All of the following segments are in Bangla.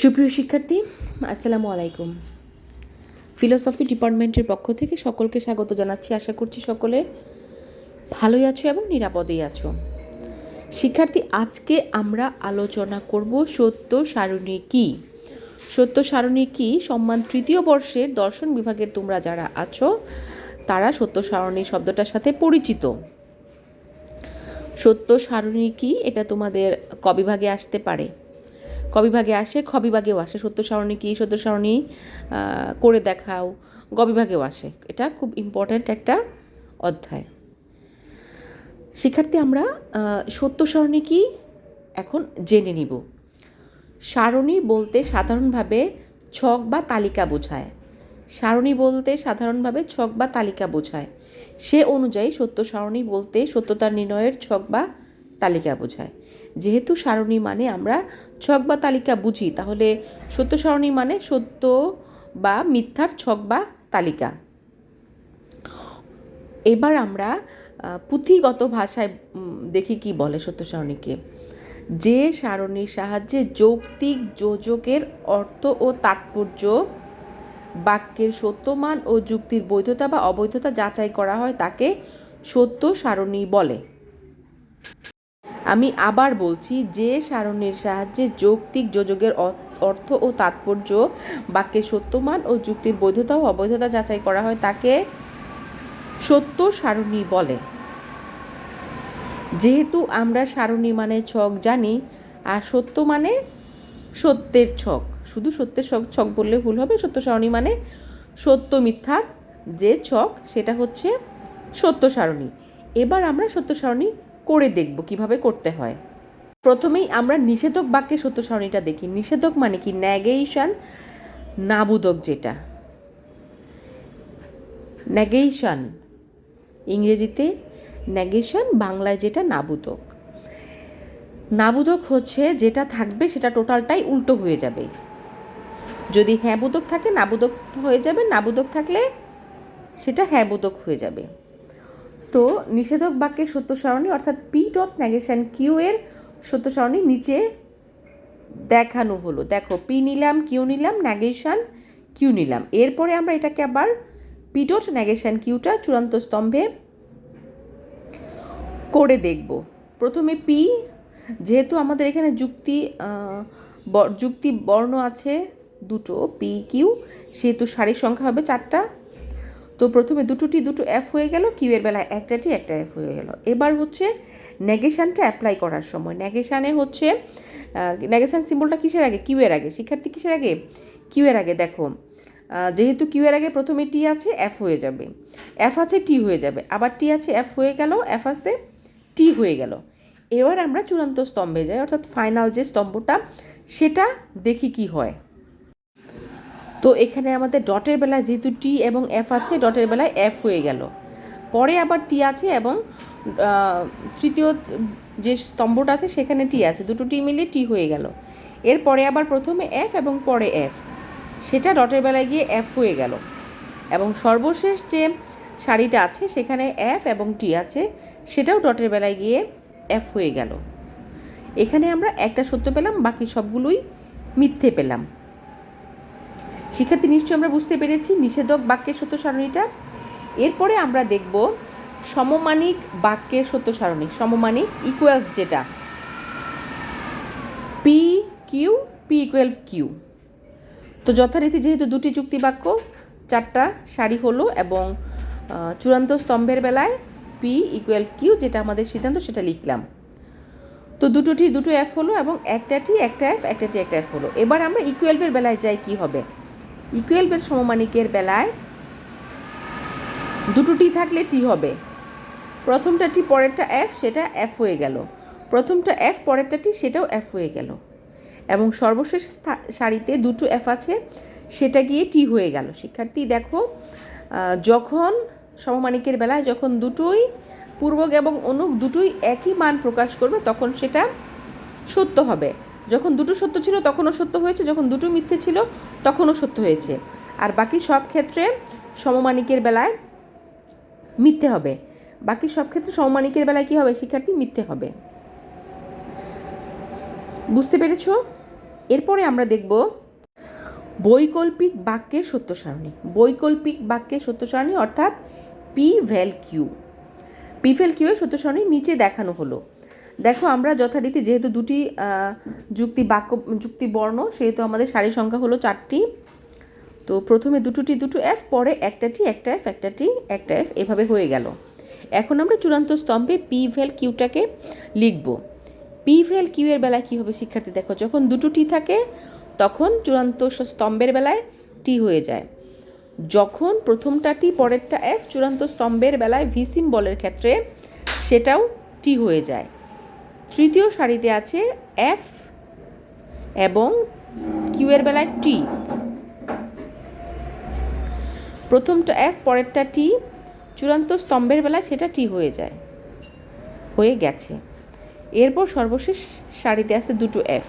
সুপ্রিয় শিক্ষার্থী, আসসালামু আলাইকুম। ফিলোসফি ডিপার্টমেন্টের পক্ষ থেকে সকলকে স্বাগত জানাচ্ছি। আশা করছি সকলে ভালোই আছো এবং নিরাপদেই আছো। শিক্ষার্থী, আজকে আমরা আলোচনা করব সত্য সারণী কি? সত্য সারণী কি? সম্মান তৃতীয় বর্ষের দর্শন বিভাগের তোমরা যারা আছো, তারা সত্য সারণী শব্দটার সাথে পরিচিত। সত্য সারণী কি? এটা তোমাদের কবিভাগে আসতে পারে। কবিভাগে আসে, খবিভাগেও আসে। সত্য সারণী কি? সত্য সারণী করে দেখাও, গবিভাগেও আসে। এটা খুব ইম্পর্ট্যান্ট একটা অধ্যায়। শিক্ষার্থী, আমরা সত্য সারণী কি? এখন জেনে নিব। সারণী বলতে সাধারণভাবে ছক বা তালিকা বোঝায়। সারণী বলতে সাধারণভাবে ছক বা তালিকা বোঝায়। সে অনুযায়ী সত্য সারণী বলতে সত্যতা নির্ণয়ের ছক বা তালিকা বোঝায়। যেহেতু সারণী মানে আমরা ছক বা তালিকা বুঝি, তাহলে সত্য সারণী মানে সত্য বা মিথ্যার ছক বা তালিকা। এবার আমরা পুঁথিগত ভাষায় দেখি কি বলে সত্য সারণীকে। যে সারণীর সাহায্যে যৌক্তিক যোজকের অর্থ ও তাৎপর্য, বাক্যের সত্যমান ও যুক্তির বৈধতা বা অবৈধতা যাচাই করা হয়, তাকে সত্য সারণী বলে। আমি আবার বলছি, যে সারণীর সাহায্যে যৌক্তিক যোজকের অর্থ ও তাৎপর্য বাক্যের সত্যমান ও যুক্তির বৈধতা ও অবৈধতা যাচাই করা হয়, তাকে সত্য সারণী বলে। যেহেতু আমরা সারণী মানে ছক জানি, আর সত্য মানে সত্যের ছক। শুধু সত্যের ছক ছক বললে ভুল হবে। সত্য সারণী মানে সত্য মিথ্যার যে ছক, সেটা হচ্ছে সত্য সারণী। এবার আমরা সত্য সারণী করে দেখব কীভাবে করতে হয়। প্রথমেই আমরা নিষেধক বাক্যে সত্য সারণীটা দেখি। নিষেধক মানে কি? ন্যাগেশন নাবুদক যেটা। ন্যাগেশন ইংরেজিতে নেগেশন বাংলায় যেটা নাবুদক। নাবুদক হচ্ছে যেটা থাকবে সেটা টোটালটাই উল্টো হয়ে যাবে। যদি হ্যাঁ বুদক থাকে, নাবুদক হয়ে যাবে, নাবুদক থাকলে সেটা হ্যাঁ বুদক হয়ে যাবে। তো নিষেধক বাক্যের সত্য সারণী, অর্থাৎ পি ডট নেগেশন কিউ এর সত্য সারণী নিচে দেখানো হলো। দেখো পি নিলাম কিউ নিলাম নেগেশন কিউ নিলাম। এরপরে আমরা এটাকে আবার পি ডট নেগেশন কিউটা চূড়ান্ত স্তম্ভে করে দেখব। প্রথমে পি যেহেতু আমাদের এখানে যুক্তি যুক্তি বর্ণ আছে দুটো পি কিউ সেহেতু সারির সংখ্যা হবে চারটা। তো প্রথমে দুটো টি দুটো এফ হয়ে গেল কিউ এর বেলায় একটা টি একটা এফ হয়ে গেল। এবার হচ্ছে নেগেশানটা অ্যাপ্লাই করার সময়। নেগেশানে হচ্ছে নেগেশান সিম্বলটা কিসের আগে? কিউ এর আগে। শিক্ষার্থী কিসের আগে? কিউ এর আগে, দেখো। যেহেতু কিউ এর আগে প্রথমে টি আছে এফ হয়ে যাবে। এফ আছে টি হয়ে যাবে। আবার টি আছে এফ হয়ে গেল এফ আছে টি হয়ে গেল। এবার আমরা চূড়ান্ত স্তম্ভে যাই, অর্থাৎ ফাইনাল যে স্তম্ভটা, সেটা দেখি কি হয়। তো এখানে আমাদের ডটের বেলায় যেহেতু টি এবং এফ আছে, ডটের বেলায় এফ হয়ে গেল। পরে আবার টি আছে এবং তৃতীয় যে স্তম্ভটা আছে সেখানে টি আছে। দুটো টি মিলিয়ে টি হয়ে গেল। এরপরে আবার প্রথমে এফ এবং পরে এফ সেটা ডটের বেলায় গিয়ে এফ হয়ে গেল। এবং সর্বশেষ যে শাড়িটা আছে, সেখানে এফ এবং টি আছে, সেটাও ডটের বেলায় গিয়ে এফ হয়ে গেল। এখানে আমরা একটা সত্য পেলাম, বাকি সবগুলোই মিথ্যে পেলাম। শিক্ষার্থী, নিশ্চয়ই আমরা বুঝতে পেরেছি, নিষেধক বাক্যের সত্য সারণীটা এরপরে আমরা দেখব সমমানিক বাক্যের সত্য সারণী সমমানিক ইকুয়ালস যেটা। P Q P equal Q তো যথারীতি যেহেতু দুটি চুক্তি বাক্য, চারটা সারি হলো এবং চূড়ান্ত স্তম্ভের বেলায় পি ইকুয়াল কিউ যেটা আমাদের সিদ্ধান্ত, সেটা লিখলাম। তো দুটোটি, দুটো এফ হলো এবং একটা টি একটা এফ একটা টি একটা এফ হলো। এবার আমরা ইকুয়েলভের বেলায় যাই, কি হবে? ইকুয়েলভের সমমানিকের বেলায় দুটো টি থাকলে টি হবে। প্রথমটা টি পরেরটা এফ সেটা এফ হয়ে গেল। প্রথমটা এফ পরেরটা টি সেটাও এফ হয়ে গেল। এবং সর্বশেষ সারিতে দুটো এফ আছে, সেটা গিয়ে টি হয়ে গেল। শিক্ষার্থী, দেখো যখন সমমানিকের বেলায় যখন দুটোই পূর্বক এবং অনুক দুটোই একই মান প্রকাশ করবে, তখন সেটা সত্য হবে। যখন দুটো সত্য ছিল, তখনও সত্য হয়েছে। যখন দুটো মিথ্যে ছিল, তখনও সত্য হয়েছে। আর বাকি সব ক্ষেত্রে সমমানিকের বেলায় মিথ্যে হবে। বাকি সব ক্ষেত্রে সমমানিকের বেলায় কি হবে? শিক্ষার্থী, মিথ্যে হবে। বুঝতে পেরেছ? এরপরে আমরা দেখব বৈকল্পিক বাক্যের সত্য সারণী বৈকল্পিক বাক্যের সত্য সারণী অর্থাৎ পি ভ্যাল কিউ। পি ভ্যাল কিউ এর সত্য সারণী নিচে দেখানো হলো। দেখো, আমরা যথারীতি যেহেতু দুটি যুক্তি বাক্য, যুক্তি বর্ণ, সেহেতু আমাদের সারি সংখ্যা হলো চারটি। তো প্রথমে দুটো টি দুটো এফ পরে একটা টি একটা এফ একটা টি একটা এফ এভাবে হয়ে গেল। এখন আমরা চূড়ান্ত স্তম্ভে পি ভেল কিউটাকে লিখব। পি ভেল কিউ এর বেলায় কী হবে, শিক্ষার্থী দেখো, যখন দুটো টি থাকে, তখন চূড়ান্ত স্তম্ভের বেলায় টি হয়ে যায়। যখন প্রথমটা টি পরেরটা এফ চূড়ান্ত স্তম্ভের বেলায় ভি সিম্বলের ক্ষেত্রে সেটাও টি হয়ে যায়। তৃতীয় সারিতে আছে এফ এবং কিউয়ের বেলায় টি প্রথমটা এফ পরেরটা টি চূড়ান্ত স্তম্ভের বেলায় সেটা টি হয়ে যায়, হয়ে গেছে। এরপর সর্বশেষ সারিতে আছে দুটো এফ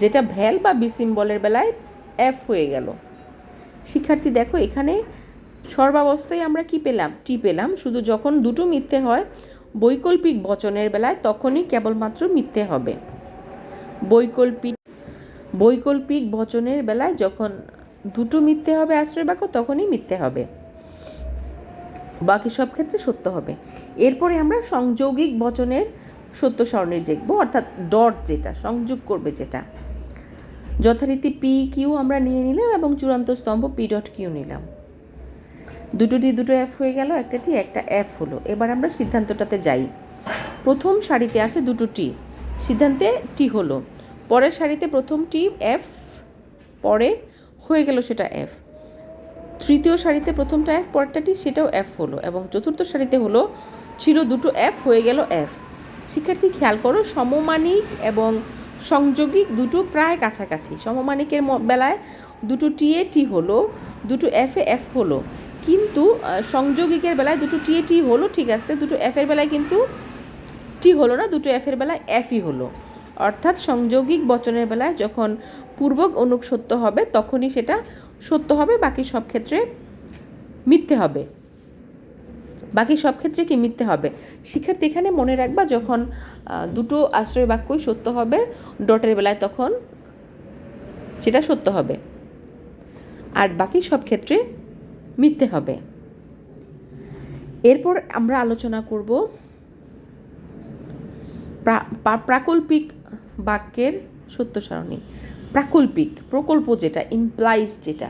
যেটা ভ্যাল বা বি সিম্বলের বেলায় এফ হয়ে গেল। শিক্ষার্থী, দেখো এখানে সর্বাবস্থায় আমরা কি পেলাম? টি পেলাম। শুধু যখন দুটো মিথ্যে হয় বৈকল্পিক বচনের বেলায় তখনই কেবলমাত্র মিথ্যে হবে। বৈকল্পিক বৈকল্পিক বচনের বেলায় যখন দুটো মিথ্যে হবে আশ্রয় বাক্য, তখনই মিথ্যে হবে। বাকি সব ক্ষেত্রে সত্য হবে। এরপরে আমরা সংযৌগিক বচনের সত্য সারণী দেখব, অর্থাৎ ডট যেটা, সংযোগ করবে যেটা। যথারীতি পি কিউ আমরা নিয়ে নিলাম এবং চূড়ান্ত স্তম্ভ পি ডট কিউ নিলাম। দুটো টি দুটো এফ হয়ে গেল, একটা টি একটা এফ হলো। এবার আমরা সিদ্ধান্তটাতে যাই। প্রথম শাড়িতে আছে দুটো টি সিদ্ধান্তে টি হলো। পরের শাড়িতে প্রথম টি এফ পরে হয়ে গেল সেটা এফ তৃতীয় শাড়িতে প্রথমটা এফ পরেরটা টি সেটাও এফ হলো। এবং চতুর্থ শাড়িতে হলো, ছিল দুটো এফ হয়ে গেল এফ শিক্ষার্থী, খেয়াল করো, সমমানিক এবং সংযোগিক দুটো প্রায় কাছাকাছি। সমমানিকের বেলায় দুটো টি এ টি হলো, দুটো এফ এ এফ হলো। কিন্তু সংযোগিকের বেলায় দুটো টি টি হলো, ঠিক আছে, দুটো এফ এর বেলায় কিন্তু টি হলো না, দুটো এফের বেলায় এফই হলো। অর্থাৎ সংযোগিক বচনের বেলায় যখন পূর্বক অনুক সত্য হবে, তখনই সেটা সত্য হবে, বাকি সব ক্ষেত্রে মিথ্যে হবে। বাকি সব ক্ষেত্রে কি মিথ্যে হবে? শিক্ষার্থী, এখানে মনে রাখবা, যখন দুটো আশ্রয় বাক্যই সত্য হবে ডটের বেলায় তখন সেটা সত্য হবে। আর বাকি সব ক্ষেত্রে মিথ্যে হবে। এরপর আমরা আলোচনা করব প্রাকল্পিক বাক্যের সত্য সারণী প্রাকল্পিক, প্রকল্প যেটা ইমপ্লাইজ যেটা।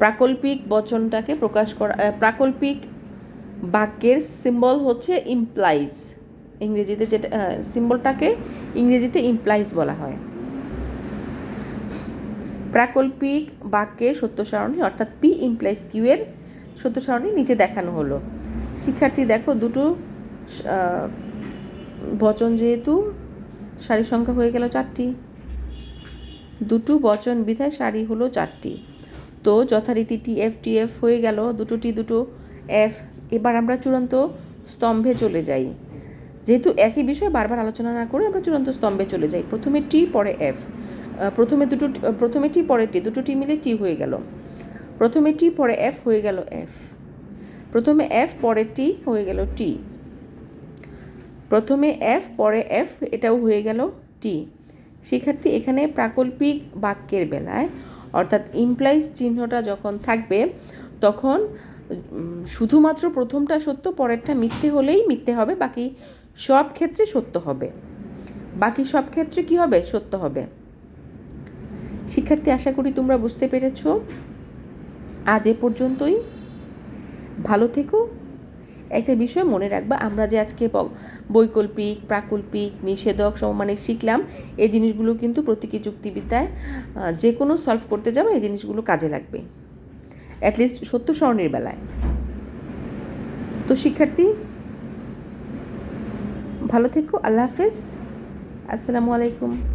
প্রাকল্পিক বচনটাকে প্রকাশ করা প্রাকল্পিক বাক্যের সিম্বল হচ্ছে ইমপ্লাইজ ইংরেজিতে যেটা সিম্বলটাকে ইংরেজিতে ইমপ্লাইজ বলা হয়। প্রাকল্পিক বাক্যের সত্য সারণী, অর্থাৎ পি ইমপ্লাইজ কিউ এর সত্য সারণী নিচে দেখানো হলো। শিক্ষার্থী, দেখো, দুটো বচন যেহেতু সারি সংখ্যা হয়ে গেল চারটি। দুটো বচন বিধায় সারি হলো চারটি। তো যথারীতি টি এফ টি এফ হয়ে গেল দুটো টি দুটো এফ এবার আমরা চূড়ান্ত স্তম্ভে চলে যাই। যেহেতু একই বিষয় বারবার আলোচনা না করে আমরা চূড়ান্ত স্তম্ভে চলে যাই। প্রথমে টি পরে এফ প্রথমে দুটো, প্রথমে টি, পরে টি, দুটো টি মিলে টি হয়ে গেল। প্রথমে টি, পরে এফ হয়ে গেল এফ। প্রথমে এফ, পরে টি হয়ে গেল টি। প্রথমে এফ, পরে এফ, এটাও হয়ে গেল টি। শিক্ষার্থী, এখানে প্রাকল্পিক বাক্যের বেলায়, অর্থাৎ ইমপ্লাইজ চিহ্নটা যখন থাকবে, তখন শুধুমাত্র প্রথমটা সত্য, পরেরটা মিথ্যে হলেই মিথ্যে হবে, বাকি সব ক্ষেত্রে সত্য হবে। বাকি সব ক্ষেত্রে কি হবে? সত্য হবে। শিক্ষার্থী, আশা করি তোমরা বুঝতে পেরেছ। আজ এ পর্যন্তই। ভালো থেকো। একটা বিষয় মনে রাখবা, আমরা যে আজকে বৈকল্পিক, প্রাকল্পিক, নিষেধক সমমানিক শিখলাম, এই জিনিসগুলো কিন্তু প্রতীকী যুক্তিবিদ্যায় যে কোনো সলভ করতে যাবে, এই জিনিসগুলো কাজে লাগবে। অ্যাটলিস্ট সত্য স্মরণের বেলায়। তো শিক্ষার্থী, ভালো থেকো, আল্লাহ হাফেজ। আসসালামু আলাইকুম।